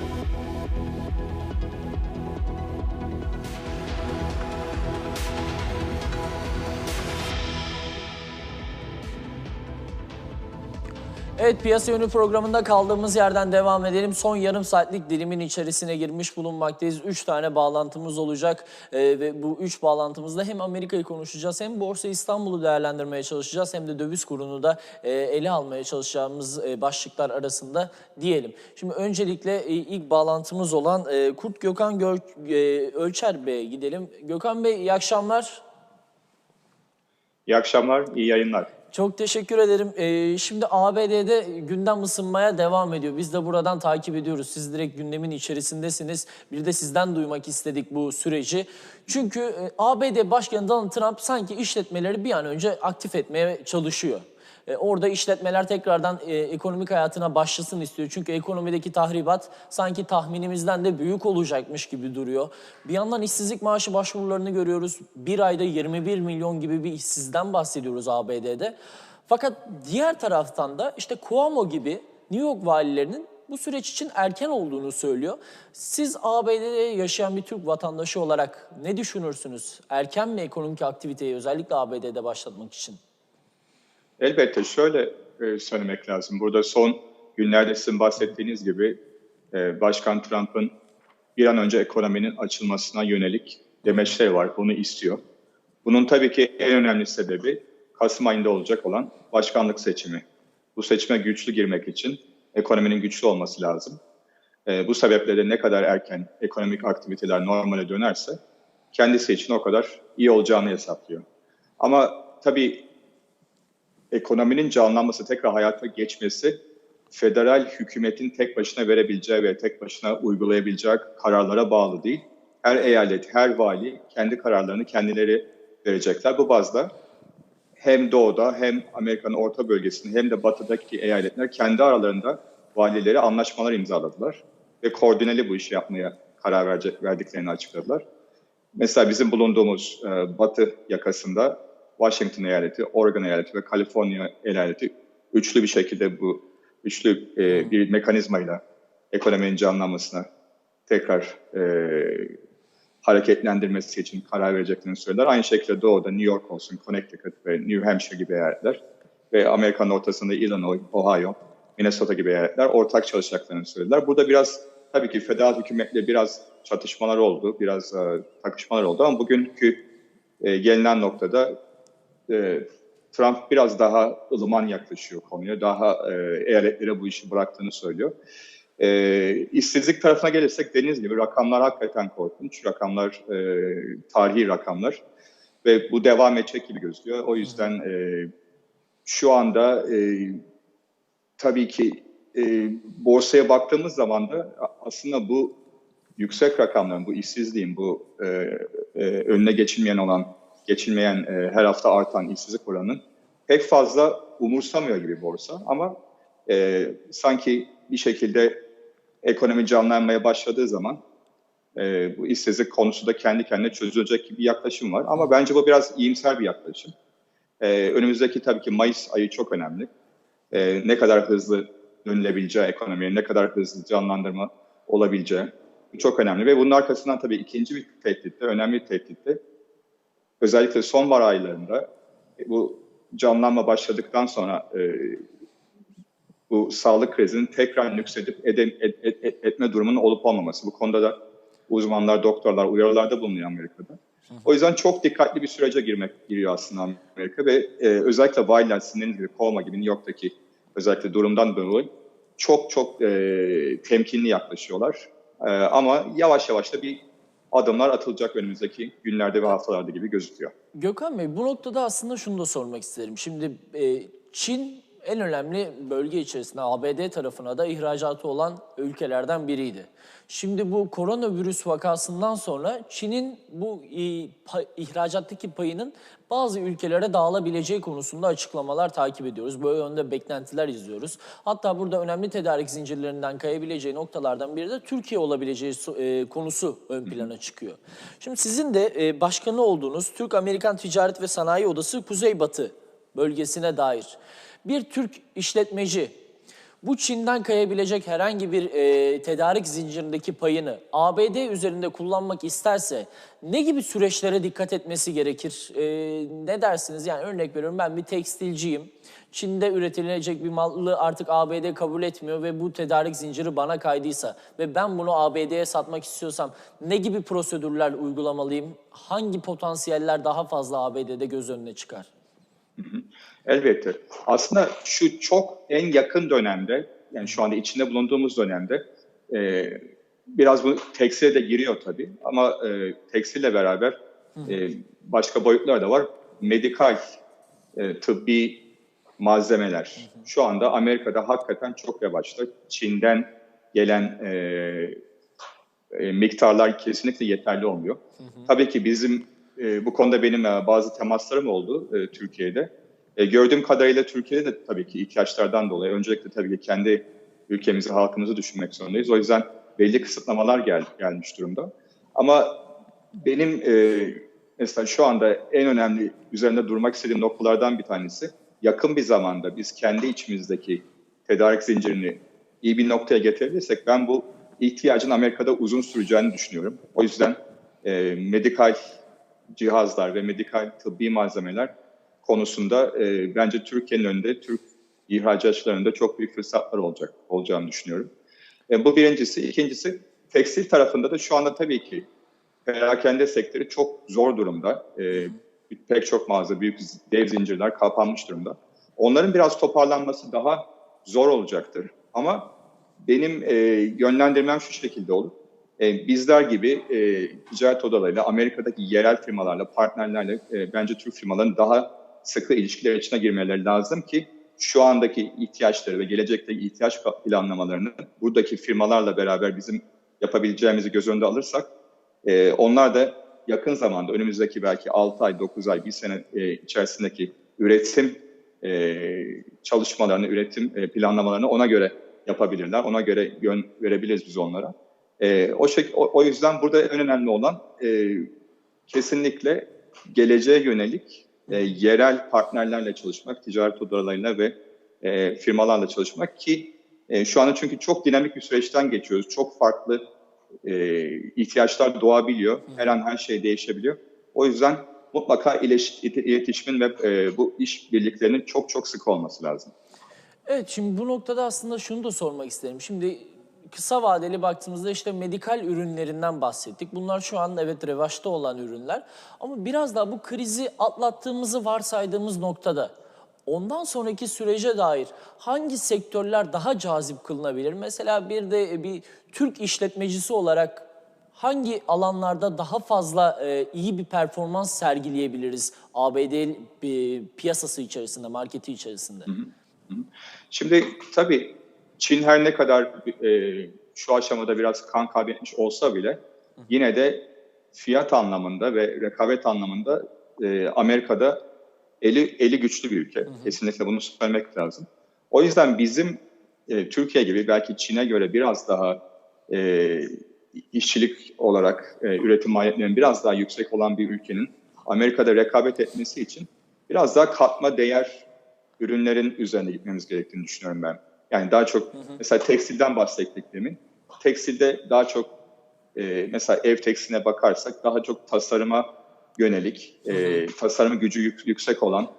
Thank you. Evet piyasa yönü programında kaldığımız yerden devam edelim. Son yarım saatlik dilimin içerisine girmiş bulunmaktayız. Üç tane bağlantımız olacak Ee, ve bu üç bağlantımızda hem Amerika'yı konuşacağız hem Borsa İstanbul'u değerlendirmeye çalışacağız hem de döviz kurunu da e, ele almaya çalışacağımız e, başlıklar arasında diyelim. Şimdi öncelikle e, ilk bağlantımız olan e, Kurt Gökhan Gör- e, Ölçer Bey'e gidelim. Gökhan Bey iyi akşamlar. İyi akşamlar, iyi yayınlar. Çok teşekkür ederim. Ee, şimdi ABD'de gündem ısınmaya devam ediyor. Biz de buradan takip ediyoruz. Siz direkt gündemin içerisindesiniz. Bir de sizden duymak istedik bu süreci. Çünkü e, ABD Başkanı Donald Trump sanki işletmeleri bir an önce aktif etmeye çalışıyor. E, Orada işletmeler tekrardan e, ekonomik hayatına başlasın istiyor. Çünkü ekonomideki tahribat sanki tahminimizden de büyük olacakmış gibi duruyor. Bir yandan işsizlik maaşı başvurularını görüyoruz. Bir ayda 21 milyon gibi bir işsizden bahsediyoruz ABD'de. Fakat diğer taraftan da işte Cuomo gibi New York valilerinin bu süreç için erken olduğunu söylüyor. Siz ABD'de yaşayan bir Türk vatandaşı olarak ne düşünürsünüz? Erken mi ekonomik aktiviteyi özellikle ABD'de başlatmak için? Elbette şöyle e, söylemek lazım. Burada son günlerde sizin bahsettiğiniz gibi e, Başkan Trump'ın bir an önce ekonominin açılmasına yönelik demeçleri var. Bunu istiyor. Bunun tabii ki en önemli sebebi Kasım ayında olacak olan başkanlık seçimi. Bu seçime güçlü girmek için ekonominin güçlü olması lazım. E, bu sebeple de ne kadar erken ekonomik aktiviteler normale dönerse kendisi için o kadar iyi olacağını hesaplıyor. Ama tabii ekonominin canlanması, tekrar hayata geçmesi federal hükümetin tek başına verebileceği ve tek başına uygulayabileceği kararlara bağlı değil. Her eyalet, her vali kendi kararlarını kendileri verecekler. Bu bazda hem doğuda hem Amerika'nın orta bölgesinde hem de batıdaki eyaletler kendi aralarında valileri anlaşmalar imzaladılar. Ve koordineli bu işi yapmaya karar verecek, verdiklerini açıkladılar. Mesela bizim bulunduğumuz e, batı yakasında Washington eyaleti, Oregon eyaleti ve Kaliforniya eyaleti üçlü bir şekilde bu üçlü e, bir mekanizmayla ekonominin canlanmasına tekrar e, hareketlendirmesi için karar vereceklerini söylediler. Aynı şekilde doğuda New York olsun, Connecticut ve New Hampshire gibi eyaletler ve Amerika'nın ortasında Illinois, Ohio, Minnesota gibi eyaletler ortak çalışacaklarını söylediler. Burada biraz tabii ki federal hükümetle biraz çatışmalar oldu, biraz e, takışmalar oldu ama bugünkü e, gelinen noktada e, Trump biraz daha ılıman yaklaşıyor konuya, daha e, eyaletlere bu işi bıraktığını söylüyor. E, işsizlik tarafına gelirsek dediğiniz gibi rakamlar hakikaten korkunç, rakamlar e, tarihi rakamlar ve bu devam edecek gibi gözüküyor. O yüzden e, şu anda e, tabii ki e, borsaya baktığımız zaman da aslında bu yüksek rakamların, bu işsizliğin, bu e, e, önüne geçilmeyen olan, geçilmeyen e, her hafta artan işsizlik oranının pek fazla umursamıyor gibi borsa. Ama e, sanki bir şekilde ekonomi canlanmaya başladığı zaman e, bu işsizlik konusu da kendi kendine çözülecek gibi bir yaklaşım var. Ama bence bu biraz iyimser bir yaklaşım. E, önümüzdeki tabii ki Mayıs ayı çok önemli. E, ne kadar hızlı dönülebileceği ekonomiye, ne kadar hızlı canlandırma olabileceği çok önemli. Ve bunun arkasından tabii ikinci bir tehdit de, önemli bir tehdit de özellikle sonbahar aylarında e, bu canlanma başladıktan sonra e, bu sağlık krizinin tekrar nüksedip edem, et, et, et, etme durumunun olup olmaması. Bu konuda da uzmanlar, doktorlar uyarılarda bulunuyor Amerika'da. O yüzden çok dikkatli bir sürece girmek giriyor aslında Amerika ve e, özellikle valiler, sizin gibi Colma gibi New York'taki özellikle durumdan dolayı çok çok e, temkinli yaklaşıyorlar. E, ama yavaş yavaş da bir adımlar atılacak önümüzdeki günlerde ve haftalarda gibi gözüküyor. Gökhan Bey bu noktada aslında şunu da sormak isterim. Şimdi e, Çin en önemli bölge içerisinde ABD tarafına da ihracatı olan ülkelerden biriydi. Şimdi bu koronavirüs vakasından sonra Çin'in bu e, ihracattaki payının bazı ülkelere dağılabileceği konusunda açıklamalar takip ediyoruz. Böyle yönde beklentiler izliyoruz. Hatta burada önemli tedarik zincirlerinden kayabileceği noktalardan biri de Türkiye olabileceği e, konusu ön plana çıkıyor. Şimdi sizin de e, başkanı olduğunuz Türk-Amerikan Ticaret ve Sanayi Odası Kuzeybatı bölgesine dair bir Türk işletmeci Bu Çin'den kayabilecek herhangi bir e, tedarik zincirindeki payını ABD üzerinde kullanmak isterse ne gibi süreçlere dikkat etmesi gerekir? E, ne dersiniz? Yani örnek veriyorum ben bir tekstilciyim. Çin'de üretilecek bir malı artık ABD kabul etmiyor ve bu tedarik zinciri bana kaydıysa ve ben bunu ABD'ye satmak istiyorsam ne gibi prosedürler uygulamalıyım? Hangi potansiyeller daha fazla ABD'de göz önüne çıkar? Elbette. Aslında şu çok en yakın dönemde, yani şu anda içinde bulunduğumuz dönemde e, biraz bu tekstile de giriyor tabii ama e, tekstille beraber e, başka boyutlar da var. Medikal, e, tıbbi malzemeler. Şu anda Amerika'da hakikaten çok yavaşta. Çin'den gelen e, e, miktarlar kesinlikle yeterli olmuyor. Tabii ki bizim e, bu konuda benim e, bazı temaslarım oldu e, Türkiye'de. E, gördüğüm kadarıyla Türkiye'de de tabii ki ihtiyaçlardan dolayı öncelikle tabii ki kendi ülkemizi, halkımızı düşünmek zorundayız. O yüzden belli kısıtlamalar gel, gelmiş durumda. Ama benim e, mesela şu anda en önemli üzerinde durmak istediğim noktalardan bir tanesi yakın bir zamanda biz kendi içimizdeki tedarik zincirini iyi bir noktaya getirebilirsek ben bu ihtiyacın Amerika'da uzun süreceğini düşünüyorum. O yüzden e, medikal cihazlar ve medikal tıbbi malzemeler konusunda e, bence Türkiye'nin önünde, Türk ihracatçılarının da çok büyük fırsatlar olacak olacağını düşünüyorum. E, bu birincisi. İkincisi tekstil tarafında da şu anda tabii ki perakende sektörü çok zor durumda. E, pek çok mağaza, büyük dev zincirler kapanmış durumda. Onların biraz toparlanması daha zor olacaktır. Ama benim e, yönlendirmem şu şekilde olur. E, bizler gibi e, ticaret odalarıyla, Amerika'daki yerel firmalarla, partnerlerle e, bence Türk firmaların daha sıkı ilişkiler içine girmeleri lazım ki şu andaki ihtiyaçları ve gelecekteki ihtiyaç planlamalarını buradaki firmalarla beraber bizim yapabileceğimizi göz önünde alırsak e, onlar da yakın zamanda önümüzdeki belki 6 ay, 9 ay, 1 sene e, içerisindeki üretim e, çalışmalarını, üretim e, planlamalarını ona göre yapabilirler. Ona göre yön verebiliriz biz onlara. E, o, şek o, o yüzden burada en önemli olan e, kesinlikle geleceğe yönelik e, yerel partnerlerle çalışmak, ticaret odalarıyla ve e, firmalarla çalışmak ki e, şu anda çünkü çok dinamik bir süreçten geçiyoruz. Çok farklı e, ihtiyaçlar doğabiliyor. Her an her şey değişebiliyor. O yüzden mutlaka iletişimin ve e, bu iş birliklerinin çok çok sık olması lazım. Evet şimdi bu noktada aslında şunu da sormak isterim. Şimdi kısa vadeli baktığımızda işte medikal ürünlerinden bahsettik. Bunlar şu an evet revaçta olan ürünler. Ama biraz daha bu krizi atlattığımızı varsaydığımız noktada ondan sonraki sürece dair hangi sektörler daha cazip kılınabilir? Mesela bir de bir Türk işletmecisi olarak hangi alanlarda daha fazla e, iyi bir performans sergileyebiliriz ABD e, piyasası içerisinde, marketi içerisinde? Şimdi tabii Çin her ne kadar e, şu aşamada biraz kan kaybetmiş olsa bile yine de fiyat anlamında ve rekabet anlamında e, Amerika'da eli eli güçlü bir ülke. Hı hı. Kesinlikle bunu söylemek lazım. O yüzden bizim e, Türkiye gibi belki Çin'e göre biraz daha e, işçilik olarak e, üretim maliyetlerinin biraz daha yüksek olan bir ülkenin Amerika'da rekabet etmesi için biraz daha katma değer ürünlerin üzerine gitmemiz gerektiğini düşünüyorum ben. Yani daha çok hı hı. mesela tekstilden bahsettik demin. Tekstilde daha çok e, mesela ev tekstiline bakarsak daha çok tasarıma yönelik, hı hı. E, tasarım gücü yük, yüksek olan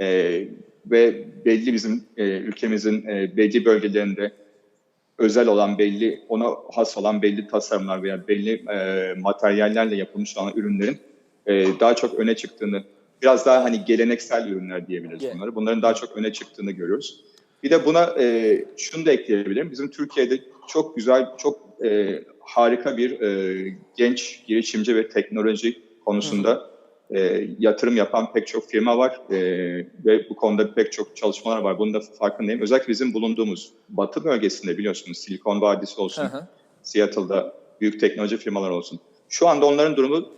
e, ve belli bizim e, ülkemizin e, belli bölgelerinde özel olan belli, ona has olan belli tasarımlar veya belli e, materyallerle yapılmış olan ürünlerin e, daha çok öne çıktığını, biraz daha hani geleneksel ürünler diyebiliriz yeah. bunları. Bunların daha çok öne çıktığını görüyoruz. Bir de buna e, şunu da ekleyebilirim. Bizim Türkiye'de çok güzel, çok e, harika bir e, genç girişimci ve teknoloji konusunda e, yatırım yapan pek çok firma var e, ve bu konuda pek çok çalışmalar var. Bunun da farkındayım. Özellikle bizim bulunduğumuz Batı bölgesinde biliyorsunuz Silikon Vadisi olsun, hı hı. Seattle'da büyük teknoloji firmalar olsun. Şu anda onların durumu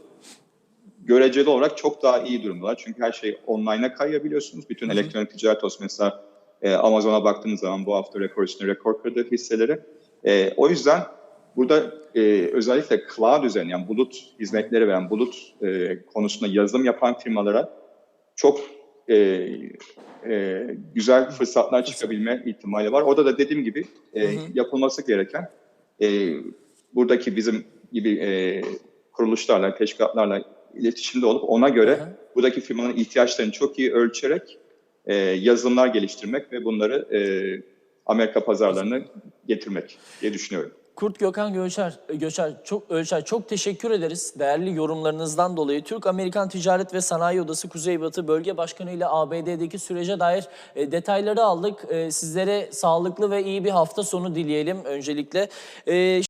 göreceli olarak çok daha iyi durumdalar. Çünkü her şey online'a kayabiliyorsunuz. Bütün hı hı. elektronik ticaret olsun mesela e, Amazon'a baktığınız zaman bu hafta rekor üstüne rekor kırdı hisseleri. E, o yüzden burada e, özellikle cloud üzerine yani bulut hizmetleri veren bulut e, konusunda yazılım yapan firmalara çok e, e, güzel fırsatlar çıkabilme ihtimali var. Orada da dediğim gibi e, yapılması gereken e, buradaki bizim gibi e, kuruluşlarla, teşkilatlarla iletişimde olup ona göre Hı hı. buradaki firmanın ihtiyaçlarını çok iyi ölçerek e, yazılımlar geliştirmek ve bunları e, Amerika pazarlarına getirmek diye düşünüyorum. Kurt Gökhan Göçer, Göçer çok Ölçer çok teşekkür ederiz değerli yorumlarınızdan dolayı. Türk Amerikan Ticaret ve Sanayi Odası Kuzeybatı Bölge Başkanı ile ABD'deki sürece dair e, detayları aldık. E, sizlere sağlıklı ve iyi bir hafta sonu dileyelim öncelikle. E,